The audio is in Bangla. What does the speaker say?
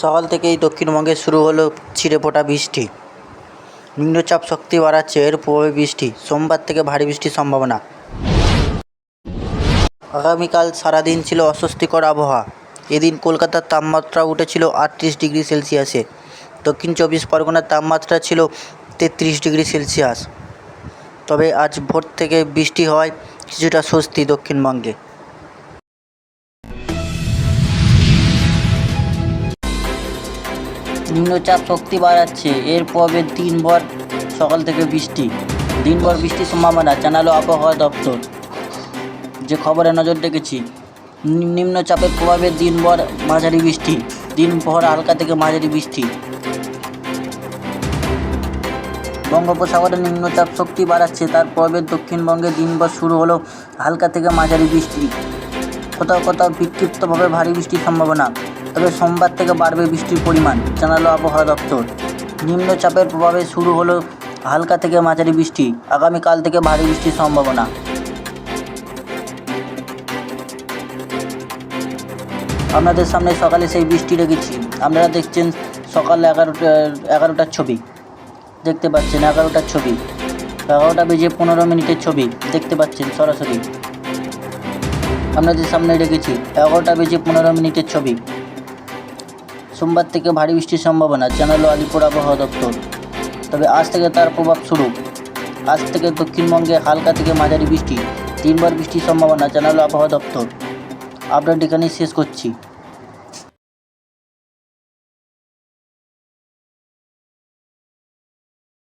সকাল থেকেই দক্ষিণবঙ্গে শুরু হলো ছিটেফোঁটা বৃষ্টি। নিম্নচাপ শক্তি বাড়াচ্ছে এর প্রভাবে বৃষ্টি, সোমবার থেকে ভারী বৃষ্টির সম্ভাবনা। আগামীকাল সারাদিন ছিল অস্বস্তিকর আবহাওয়া। এদিন কলকাতার তাপমাত্রা উঠেছিল আটত্রিশ ডিগ্রি সেলসিয়াসে। দক্ষিণ চব্বিশ পরগনার তাপমাত্রা ছিল তেত্রিশ ডিগ্রি সেলসিয়াস। তবে আজ ভোর থেকে বৃষ্টি হওয়ায় কিছুটা স্বস্তি দক্ষিণবঙ্গে। নিম্নচাপ শক্তি বাড়াচ্ছে। এর প্রভাবে দিনভর সকাল থেকে বৃষ্টি, দিনভর বৃষ্টির সম্ভাবনা, জানালো আবহাওয়া দপ্তর। যে খবরে নজর রেখেছি নিম্নচাপের প্রভাবে দিনভর মাঝারি বৃষ্টি, দিনভর হালকা থেকে মাঝারি বৃষ্টি। বঙ্গোপসাগরে নিম্নচাপ শক্তি বাড়াচ্ছে, তার প্রভাবে দক্ষিণবঙ্গে দিনভর শুরু হলো হালকা থেকে মাঝারি বৃষ্টি। কোথাও কোথাও বিক্ষিপ্তভাবে ভারী বৃষ্টির সম্ভাবনা। তবে সোমবার থেকে বাড়বে বৃষ্টির পরিমাণ, জানালো আবহাওয়া দপ্তর। নিম্নচাপের প্রভাবে শুরু হলো হালকা থেকে মাঝারি বৃষ্টি, আগামীকাল থেকে ভারী বৃষ্টির সম্ভাবনা। আপনাদের সামনে সকালে সেই বৃষ্টি রেখেছি আপনারা দেখছেন সকাল এগারোটা, এগারোটার ছবি। দেখতে পাচ্ছেন এগারোটার ছবি। এগারোটা বেজে পনেরো মিনিটের ছবি। দেখতে পাচ্ছেন সরাসরি। আপনাদের সামনে রেখেছি এগারোটা বেজে পনেরো মিনিটের ছবি। সোমবার থেকে ভারী বৃষ্টির সম্ভাবনা। জানালো আলিপুর আবহাওয়া দপ্তর। তবে আজ থেকে তার প্রভাব শুরু। আজ থেকে দক্ষিণবঙ্গে হালকা থেকে মাঝারি বৃষ্টি। তিনবার বৃষ্টির সম্ভাবনা, জানালো আবহাওয়া দপ্তর। আপডেট এখানেই শেষ করছি।